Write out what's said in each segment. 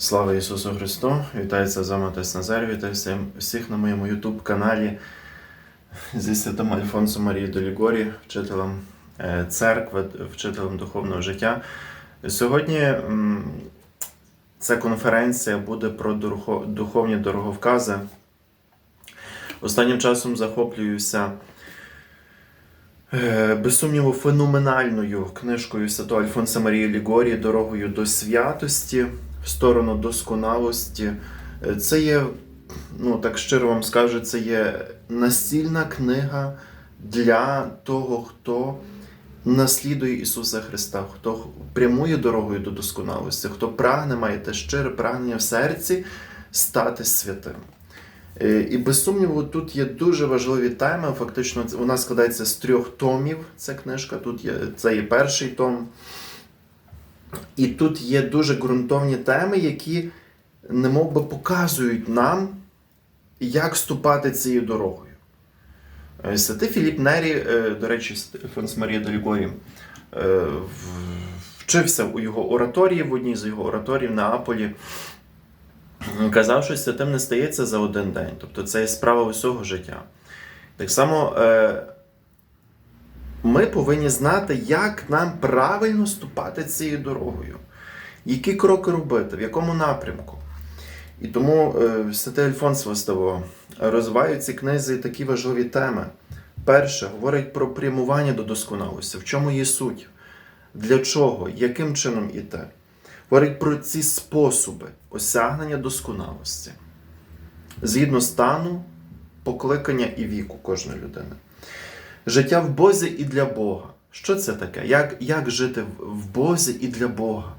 Слава Ісусу Христу! Вітається з вами Отець Назар, вітаю всіх на моєму YouTube каналі зі святим Альфонсом Марії Долігорі, вчителем е, церкви, вчителем духовного життя. Сьогодні ця конференція буде про духовні дороговкази. Останнім часом захоплююся без сумніву феноменальною книжкою Святого Альфонса Марії Лігорі Дорогою до святості в сторону досконалості. Е, Це є, ну так щиро вам скажу, це є настільна книга для того, хто наслідує Ісуса Христа, хто прямує дорогою до досконалості, хто прагне, має те щире прагнення в серці стати святим. Е, І без сумніву, тут є дуже важливі теми. Фактично, вона складається з трьох томів. Ця книжка. Тут є це є перший том. І тут є дуже ґрунтовні теми, які немов би показують нам, як ступати цією дорогою. Е, Святий Філіп Нері, е, до речі, Франц Марія Делігорі, е, вчився у його ораторії, в одній з його ораторій в Неаполі. Казав, що святим не стається за один день. Тобто це є справа усього життя. Так само е, ми повинні знати, як нам правильно ступати цією дорогою, які кроки робити, в якому напрямку. І тому е, Святий Альфонс Воставо розвиває в цій книзі такі важливі теми. Перше, говорить про прямування до досконалості, в чому є суть, для чого, яким чином іти. Говорить про ці способи осягнення досконалості згідно стану, покликання і віку кожної людини. Життя в Бозі і для Бога. Що це таке? Як, як жити в- Бозі і для Бога?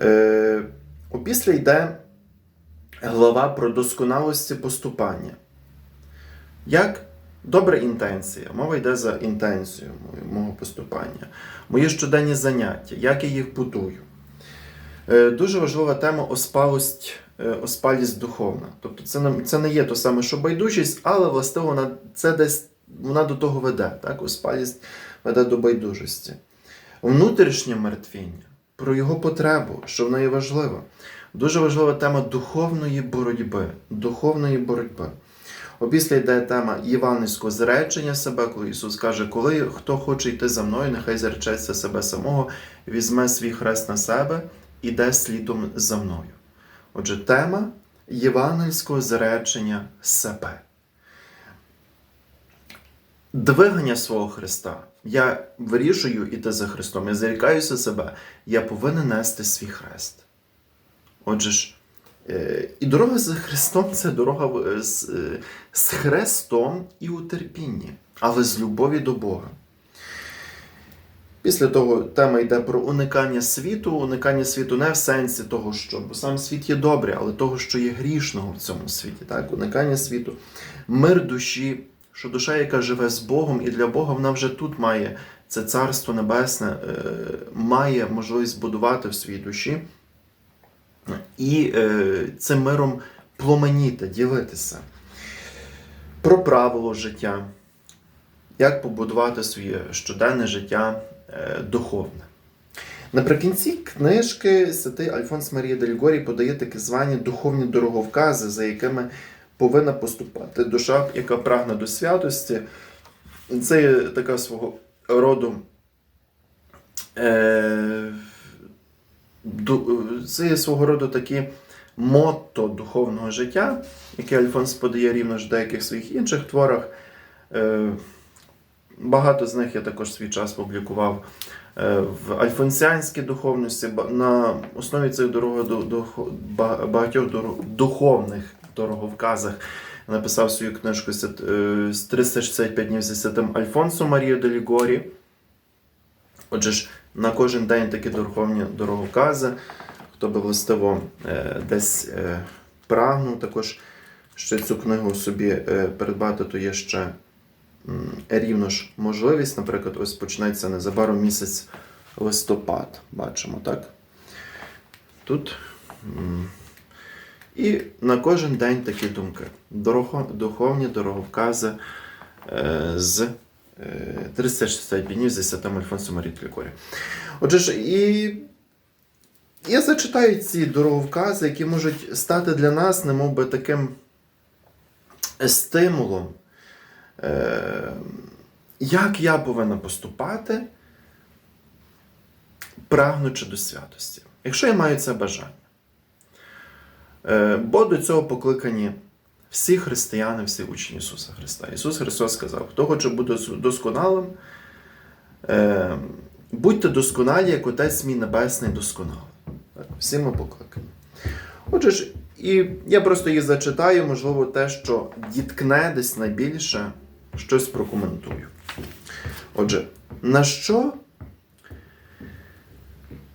Е, опісля йде глава про досконалості поступання. Як добра інтенція. Мова йде за інтенцію мого поступання. Мої щоденні заняття, як я їх будую. Е, Дуже важлива тема оспалость, е, оспалість духовна. Тобто це, це не є то саме, що байдужість, але властиво вона це десь вона до того веде. Так? Оспалість веде до байдужості. Внутрішнє мертвіння, про його потребу, що вона є важлива. Дуже важлива тема духовної боротьби. Духовної боротьби. Опісля йде тема євангельського зречення себе, коли Ісус каже, коли хто хоче йти за мною, нехай зречеться себе самого, візьме свій хрест на себе і йде слідом за мною. Отже, тема євангельського зречення себе. Двигання свого Христа. Я вирішую іти за Христом, я зарікаюся себе, я повинен нести свій хрест. Отже ж, е, і дорога за Христом це дорога з, е, з Христом і у терпінні, але з любові до Бога. Після того тема йде про уникання світу, уникання світу не в сенсі того, що бо сам світ є добрий, але того, що є грішного в цьому світі. Так? Уникання світу, мир душі, що душа, яка живе з Богом, і для Бога вона вже тут має це царство небесне, е, має можливість будувати в своїй душі і е, цим миром пломеніти, ділитися. Про правило життя, як побудувати своє щоденне життя духовне. Наприкінці книжки святий Альфонс Марія Дельгорі подає такі звані духовні дороговкази, за якими повинна поступати душа, яка прагне до святості. Це є така свого роду. Е, це є свого роду такі мотто духовного життя, яке Альфонс подає рівно ж в деяких своїх інших творах. Е, Багато з них я також свій час публікував е, в альфонсіанській духовності. На основі цих дорого, до, до, багатьох духовних дороговказах написав свою книжку з е, 365 днів зі святим Альфонсом Марією де Лігорі. Отже ж, на кожен день такі духовні дороговкази. Хто би властиво е, десь е, прагнув також ще цю книгу собі е, придбати, то є ще рівно ж можливість. Наприклад, ось почнеться незабаром місяць листопад. Бачимо, так? Тут. І на кожен день такі думки. Дорого, духовні дороговкази е, з е, 365 днів зі святим Альфонсом Марії Клікорі. Отже ж, і я зачитаю ці дороговкази, які можуть стати для нас, немов би таким стимулом, е, як я повинна поступати, прагнучи до святості, якщо я маю це бажання. Е, Бо до цього покликані всі християни, всі учні Ісуса Христа. Ісус Христос сказав: хто хоче бути досконалим, е, будьте досконалі, як Отець мій Небесний досконалий. Всі ми покликані. Отже ж, і я просто її зачитаю, можливо, те, що діткне десь найбільше, щось прокоментую. Отже, на що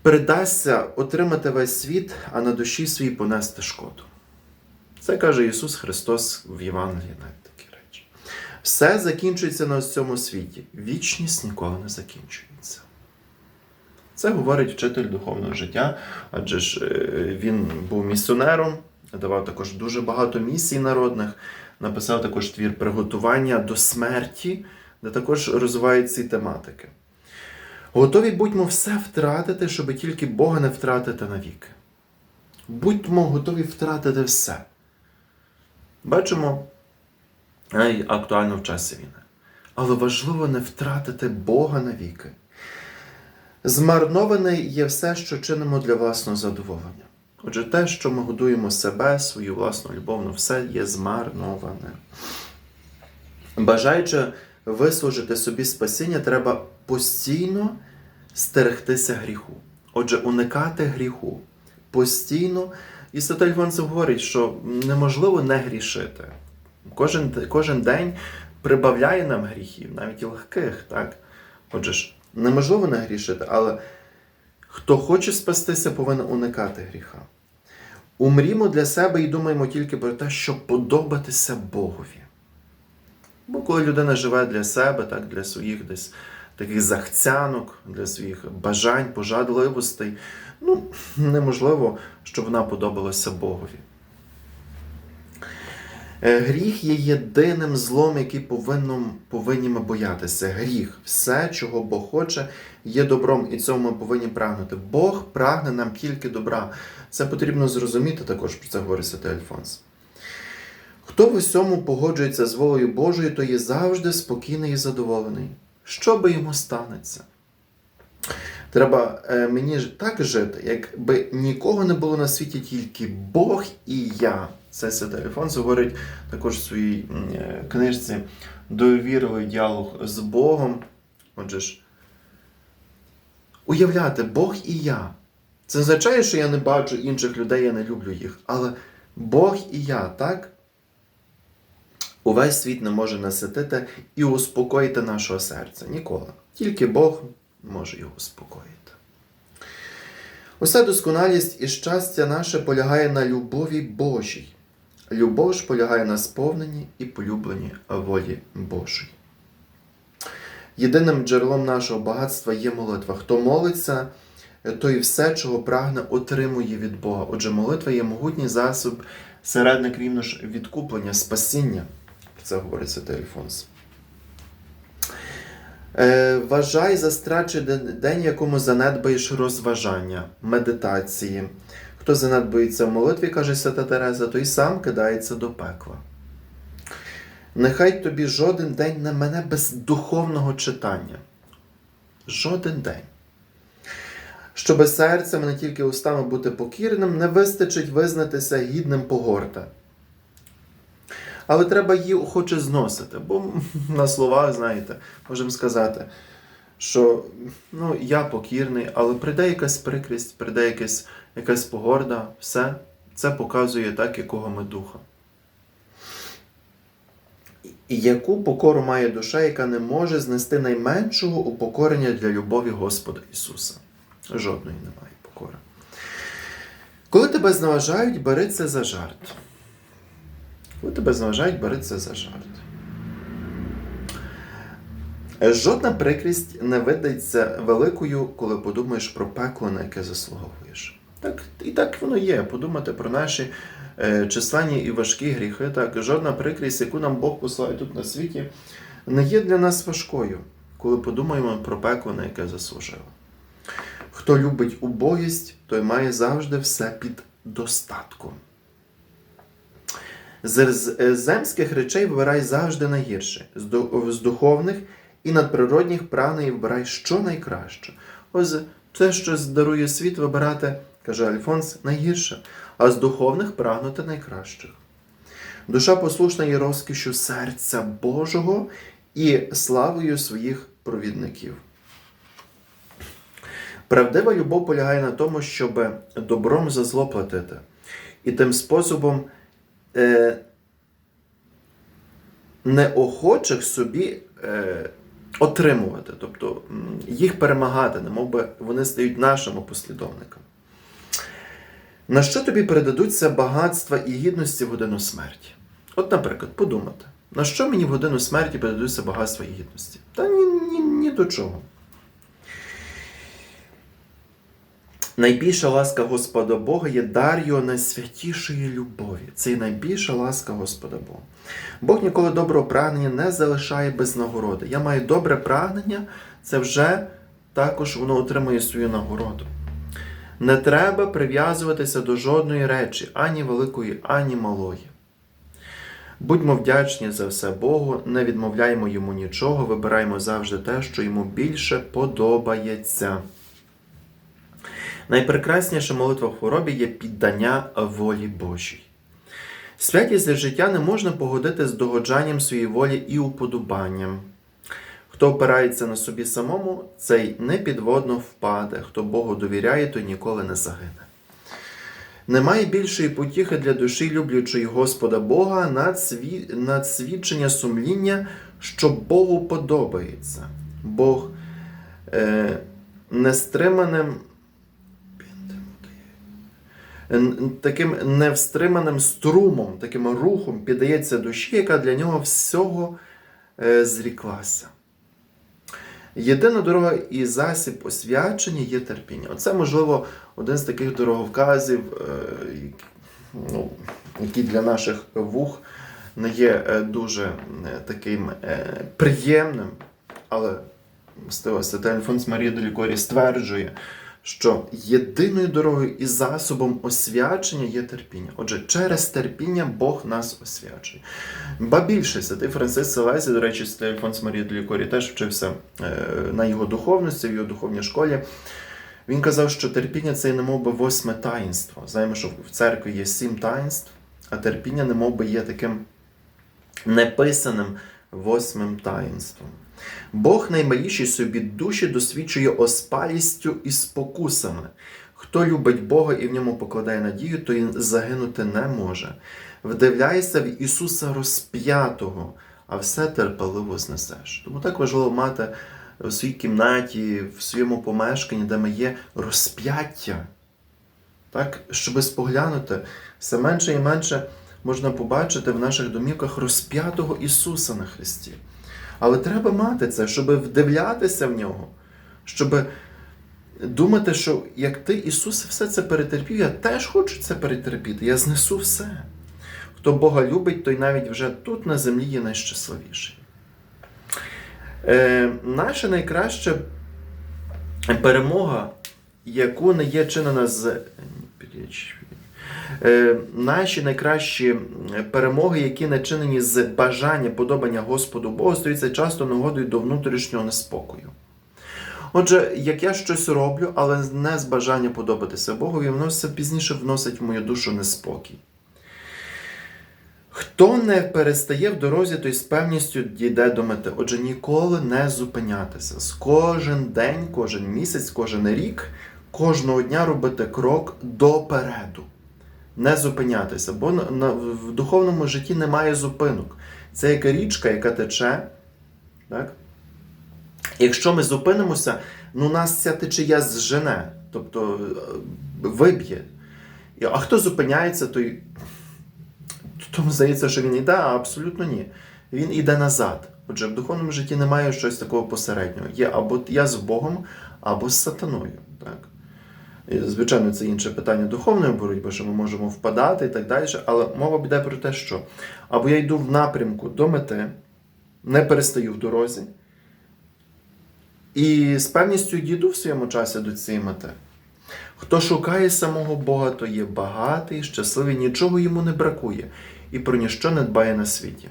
передасться отримати весь світ, а на душі своїй понести шкоду? Це каже Ісус Христос в Євангелії навіть такі речі. Все закінчується на цьому світі. Вічність ніколи не закінчується. Це говорить вчитель духовного життя, адже ж е, він був місіонером, давав також дуже багато місій народних, написав також твір приготування до смерті, де також розвивають ці тематики. Готові будьмо все втратити, щоб тільки Бога не втратити навіки. Будьмо готові втратити все. Бачимо, актуально в часі війни. Але важливо не втратити Бога навіки. Змарноване є все, що чинимо для власного задоволення. Отже, те, що ми годуємо себе, свою власну любовну, все є змарноване. Бажаючи вислужити собі спасіння, треба постійно стерегтися гріху. Отже, уникати гріху. Постійно. І Святий Альфонсо говорить, що неможливо не грішити. Кожен, кожен день прибавляє нам гріхів, навіть і легких. так? Отже ж, неможливо не грішити, але хто хоче спастися, повинен уникати гріха. Умрімо для себе і думаємо тільки про те, щоб подобатися Богові. Бо коли людина живе для себе, так, для своїх десь таких захцянок, для своїх бажань, пожадливостей, ну, неможливо, щоб вона подобалася Богові. Е, Гріх є єдиним злом, який повинно, повинні ми боятися. Гріх, все, чого Бог хоче, є добром, і цього ми повинні прагнути. Бог прагне нам тільки добра. Це потрібно зрозуміти також, про це говорить Святий Альфонс. Хто в усьому погоджується з волею Божою, то є завжди спокійний і задоволений. Що би йому станеться? Треба е, мені так жити, якби нікого не було на світі, тільки Бог і я. Це Альфонс говорить також в своїй е, книжці Довірливий діалог з Богом. Отже ж, уявляти Бог і я. Це означає, що я не бачу інших людей, я не люблю їх. Але Бог і я, так? Увесь світ не може наситити і успокоїти нашого серця. Ніколи. Тільки Бог може його успокоїти. Уся досконалість і щастя наше полягає на любові Божій. Любов ж полягає на сповненні і полюбленні волі Божої. Єдиним джерелом нашого багатства є молитва. Хто молиться, той все, чого прагне, отримує від Бога. Отже, молитва є могутній засіб, середник рівно ж відкуплення, спасіння. Це говорить Святий Альфонс. Е, Вважай за страчений день, якому занедбаєш розважання, медитації. Хто занедбується в молитві, каже Свята Тереза, той сам кидається до пекла. Нехай тобі жоден день не мене без духовного читання. Жоден день. Щоби серцем, не тільки устами бути покірним, не вистачить визнатися гідним погорта. Але треба її охоче зносити, бо на словах, знаєте, можемо сказати, що ну, я покірний, але прийде якась прикрість, прийде якась, якась погорда, все, це показує так, якого ми духа. І яку покору має душа, яка не може знести найменшого упокорення для любові Господа Ісуса? Жодної немає покори. Коли тебе зневажають, бери це за жарт. Коли тебе зневажають, бери це за жарт. Жодна прикрість не видається великою, коли подумаєш про пекло, на яке заслуговуєш. Так, І так воно є. Подумати про наші е, численні і важкі гріхи. Так, Жодна прикрість, яку нам Бог послає тут на світі, не є для нас важкою, коли подумаємо про пекло, на яке заслужили. Хто любить убогість, той має завжди все під достатком. З з земських речей вибирай завжди найгірше, з духовних і надприродних прагнень вибирай що найкраще. Ось те, що дарує світ, вибирати, каже Альфонс, найгірше, а з духовних прагнути найкращих. Душа послушна є розкішю серця Божого і славою своїх провідників. Правдива любов полягає на тому, щоб добром за зло платити. І тим способом е, неохочих собі е, отримувати, тобто їх перемагати, немов би вони стають нашими послідовниками. На що тобі передадуться багатства і гідності в годину смерті? От, наприклад, подумати, на що мені в годину смерті передадуться багатства і гідності? Та ні, ні, ні до чого. Найбільша ласка Господа Бога є дар його найсвятішої любові. Це є найбільша ласка Господа Бога. Бог ніколи доброго прагнення не залишає без нагороди. Я маю добре прагнення, це вже також воно отримує свою нагороду. Не треба прив'язуватися до жодної речі, ані великої, ані малої. Будьмо вдячні за все Богу, не відмовляємо йому нічого, вибираємо завжди те, що йому більше подобається. Найпрекрасніша молитва в хворобі є піддання волі Божій. Святість життя не можна погодити з догоджанням своєї волі і уподобанням. Хто опирається на собі самому, цей непідводно впаде, хто Богу довіряє, той ніколи не загине. Немає більшої потіхи для душі, люблячої Господа Бога, над свідчення сумління, що Богу подобається. Бог е... нестриманим таким невстриманим струмом, таким рухом піддається душі, яка для нього всього е, зріклася. Єдина дорога і засіб освячення є терпіння. Оце, можливо, один з таких дороговказів, е, ну, який для наших вух не є е, дуже е, таким приємним, але Альфонс Марія Делікорі стверджує, що єдиною дорогою і засобом освячення є терпіння. Отже, через терпіння Бог нас освячує. Ба більше, святий Франциск Селезі, до речі, святий Альфонс Марія Делікорі теж вчився е, на його духовності, в його духовній школі. Він казав, що терпіння це немов би восьме таїнство. Знаємо, що в церкві є сім таїнств, а терпіння немов би є таким неписаним восьмим таїнством. Бог наймалішій собі душі досвідчує оспалістю і спокусами. Хто любить Бога і в ньому покладає надію, то і загинути не може. Вдивляйся в Ісуса розп'ятого, а все терпеливо знесеш. Тому так важливо мати в своїй кімнаті, в своєму помешканні, де ми є розп'яття. Так, щоб споглянути, все менше і менше можна побачити в наших домівках розп'ятого Ісуса на Христі. Але треба мати це, щоб вдивлятися в нього, щоб думати, що як ти, Ісус, все це перетерпів, я теж хочу це перетерпіти, я знесу все. Хто Бога любить, той навіть вже тут на землі є найщасливіший. Е, наша найкраща перемога, яку не є чинена з. Е, наші найкращі перемоги, які начинені з бажання подобання Господу Богу, стаються часто нагодою до внутрішнього неспокою. Отже, як я щось роблю, але не з бажання подобатися Богові, воно все пізніше вносить в мою душу неспокій. Хто не перестає в дорозі, той з певністю дійде до мети. Отже, ніколи не зупинятися. З кожен день, кожен місяць, кожен рік, кожного дня робити крок допереду. Не зупинятися, бо в духовному житті немає зупинок. Це як річка, яка тече. Так? Якщо ми зупинимося, ну нас ця течія зжене, тобто е, виб'є. А хто зупиняється, той тому здається, що він йде, а абсолютно ні. Він іде назад. Отже, в духовному житті немає щось такого посереднього. Є або я з Богом, або з сатаною. Так? Звичайно, це інше питання духовної боротьби, що ми можемо впадати і так далі. Але мова йде про те, що або я йду в напрямку до мети, не перестаю в дорозі, І з певністю діду в своєму часі до цієї мети. Хто шукає самого Бога, то є багатий, щасливий, нічого йому не бракує і про ніщо не дбає на світі.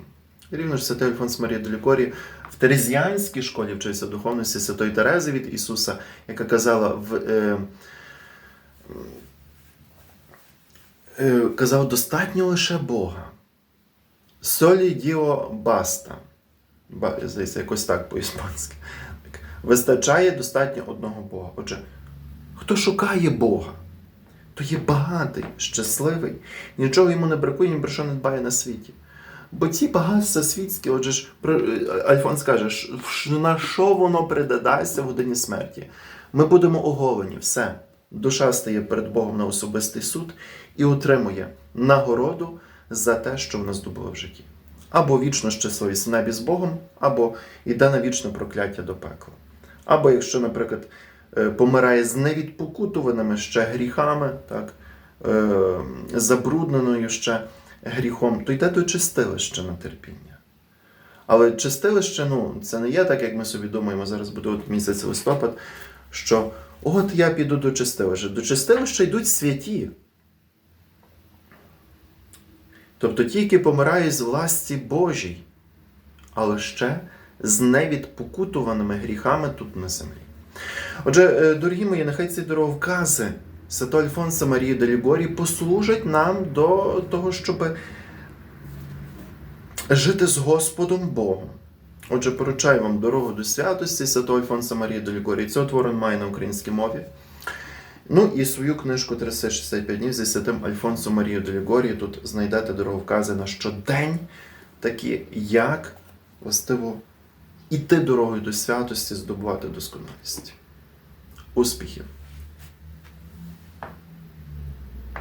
Рівно ж святий Альфонс Марія Делікорі в Терезіанській школі вчився духовності Святої Терези від Ісуса, яка казала в. Е, казав, достатньо лише Бога. Солі діо баста. Здається, якось так по-іспанськи. Вистачає достатньо одного Бога. Отже, хто шукає Бога, то є багатий, щасливий, нічого йому не бракує, ні про що не дбає на світі. Бо ті багатства світські, отже ж, про- Альфонс каже, «Ш- ш- на що воно придадасться в годині смерті? Ми будемо оголені, все. Душа стає перед Богом на особистий суд і отримує нагороду за те, що вона здобула в житті. Або вічно щасливість в небі з Богом, або йде на вічне прокляття до пекла. Або якщо, наприклад, е, помирає з невідпокутуваними ще гріхами, так, е, забрудненою ще гріхом, то йде до чистилища на терпіння. Але чистилище, ну, це не є так, як ми собі думаємо, зараз буде от місяць листопад, що от я піду до чистилища. До чистилища йдуть святі. Тобто ті, які помирають з власті Божій, але ще з невідпокутуваними гріхами тут на землі. Отже, е, дорогі мої, нехай ці дороговкази Святого Альфонса Марії Делігорі послужать нам до того, щоб жити з Господом Богом. Отже, поручаю вам дорогу до святості Святого Альфонса Марії Делігорі. Цього твору має на українській мові. Ну і свою книжку 365 днів зі святим Альфонсом Марією Делігорі. Тут знайдете дороговкази на щодень, такі як властиво іти дорогою до святості, здобувати досконалість. Успіхів!